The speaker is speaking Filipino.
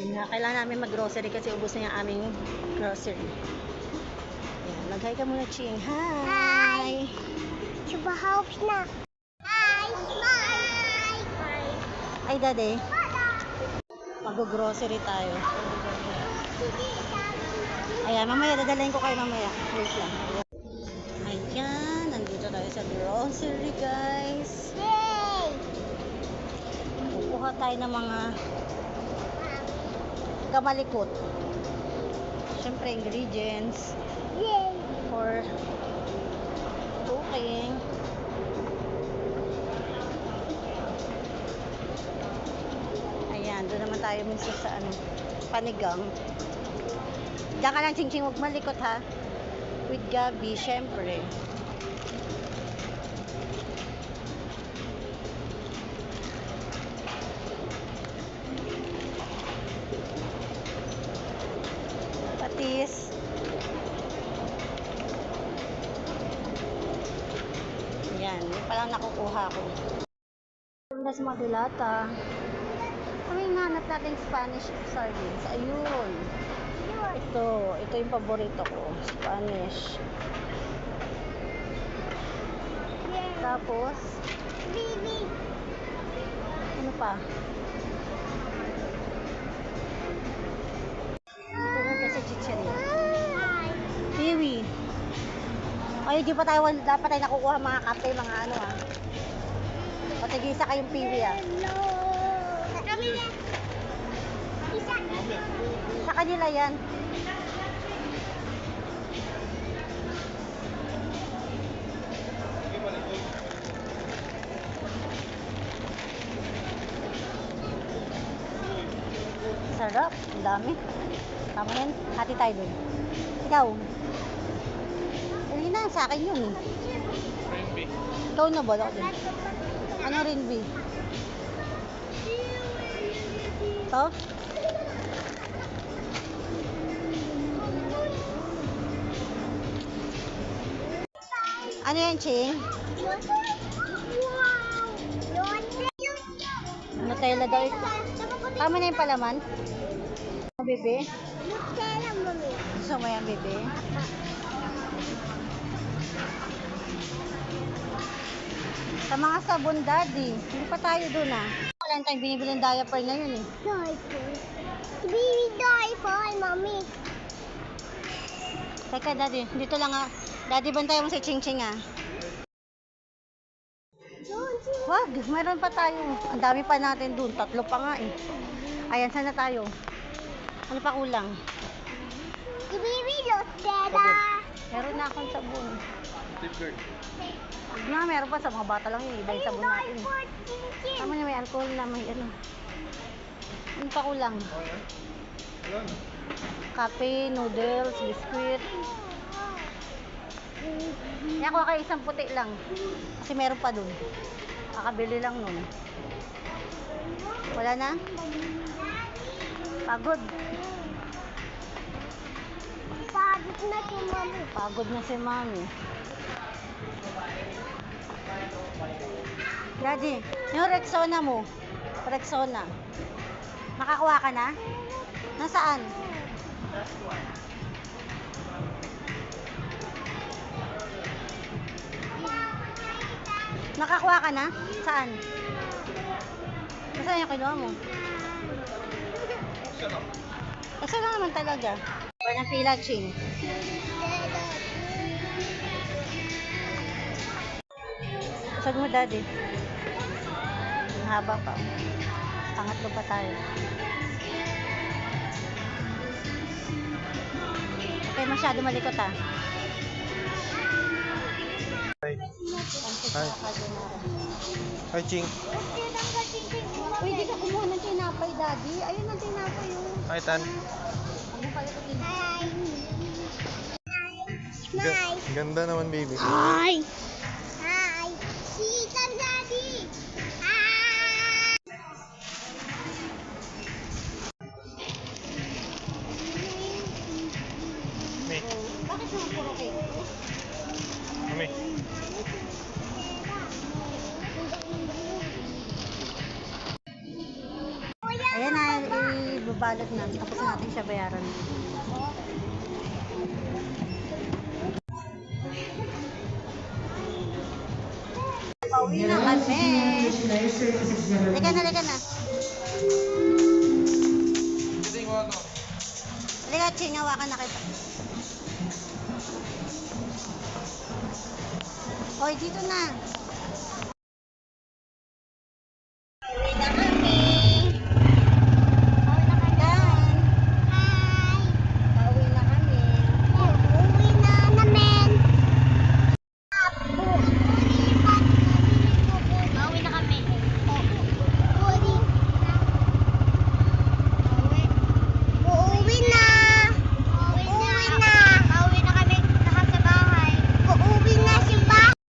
Yun nga, kailangan namin mag-grocery kasi ubos na yung aming grocery. Ayan, mag-hi ka muna, Ching. Hi! Chuba house na. Hi! Hi! Hi! Ay, daddy. Mag-grocery tayo. Ayan, mamaya dadalhin ko kayo mamaya. Wait lang. Ayan, nandito tayo sa grocery, guys. Yay! Kukuha tayo ng mga kamalikot. Siyempre, ingredients Yay! for cooking. Ayan, doon naman tayo minsan sa ano, panigang. Diyan ka lang, ching-ching, huwag malikot ha. With Gabi, syempre. Ayan, yun pa lang nakukuha ko. Ganda sa mga dilata. Kami hanap natin Spanish sardines. Ayun. Ito, ito yung paborito ko. Spanish. Tapos, ano pa? Ay, di pa tayo, dapat tayo nakukuha mga kape, mga ano ah. Patigisa kayong piwi ah. Kami na. Isa. Sa kanila yan. Sarap. Ang dami. Tama yan. Hati tayo dun. Ikaw. Hindi na. Sa akin yun eh. Ikaw na ba? Ako din. Ano rin, B? Ito? Ano yan, Ching? Wow! Nutella daw ito. Tama na yung palaman? Ano, bebe? Nutella, mami. Gusto mo yan, bebe? Sa mga sabon, daddy. Hindi pa tayo dun, ah. Wala tayong binibili ng diaper ngayon, eh. Diaper. Baby diaper, mami. Teka, daddy. Dito lang, ah. Daddy, bantayan mo si Ching Ching, ah. Wag, meron pa tayo. Ang dami pa natin dun. Tatlo pa nga, eh. Ayan, sana tayo? Ano pa kulang? Baby Nutella. Meron na akong sabon. Huwag na, meron pa sa mga bata lang yun. Iba yung sabon natin. Tama niya, may alcohol na, may ano. Ano pa? Kape, noodles, biscuit. Kaya ko kay isang puti lang. Kasi meron pa dun. Kakabili lang nun. Wala na? Pagod. Pagod na si mami. Pagod na si mami. Daddy, yung Rexona mo. Rexona. Nakakuha ka na? Nasaan? Nakakuha ka na? Saan? Nasaan yung kinuha mo? Kasi lang naman talaga. Wala ng pila, Ching. Saan mo, daddy? Ang haba pa. Pangatlo pa tayo. Okay, masyado malikot ah. Hi. Hi. Hi, Ching. Pwede ka kumuha ng tinapay, daddy. Ayun ang tinapay oh. Hi, Tan. Ano pala ito Hi. Nice. ganda naman, baby. Hi! Hi. Mami. Ayan na, Nabalot na. Tapos na natin siya bayaran. Pauwi na kami. Lika na, lika na. Lika, Ching, hawakan na kita. 我已经呢